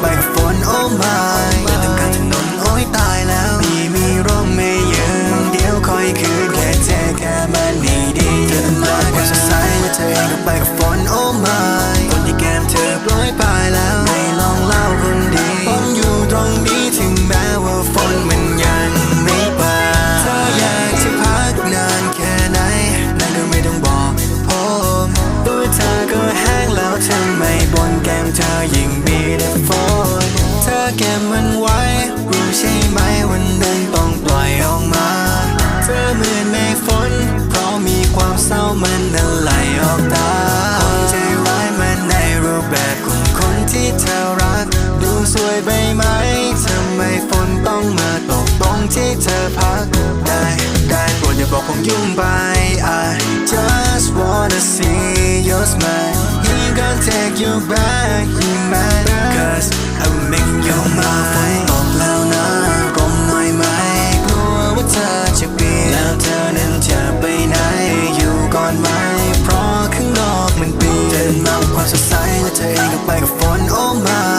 ไปกับฝนโอ้ไม่มดทำกางถนนโอ้ยตายแล้วมีมีร่มไม่ยืมเดี๋ยวคอยคืนแค่เธอแค่มันดีดีเธอมากับสดใสเมื่อเธอก็ไปกับฝนโอ้ไม่ฝนที่แก้มเธอปล่อยไปแล้วไม่ลองเล่าคนดีผมอยู่ตรงนี้ถึงแม้ว่าฝนมันยังไม่ไปเธออยากจะพักนานแค่ไหนนั่นก็ไม่ต้องบอกผมตัวเธอก็แห้งแล้วทำไมบนกัน เธอยิ่งมีแต่ฝนเธอเก็บมันไว้ รู้ใช่ไหมวันนั้นต้องปล่อยออกมา เธอเหมือนเมฆฝนเพราะมีความเศร้ามันนั้นไหลออกตาคนใจร้ายมันในรูปแบบของคนที่เธอรัก ดูสวยไปไหมทำไมฝนต้องมาตกตรงที่เธอพักได้ได้โปรดอย่าบอกคงยุ่งไป I just wanna see your smile you back in my life Cause I'm in your mind บอกแล้วนะกลมหน่อยไหมกลัวว่าเธอจะเปลี่ยนแล้วเธอนั้นจะไปไหนอยู่ก่อนไหม เพราะข้างนอกมันเปลี่ยนเดินมากความสดใสและเธอเองก็ไปกับฝนโอ้มา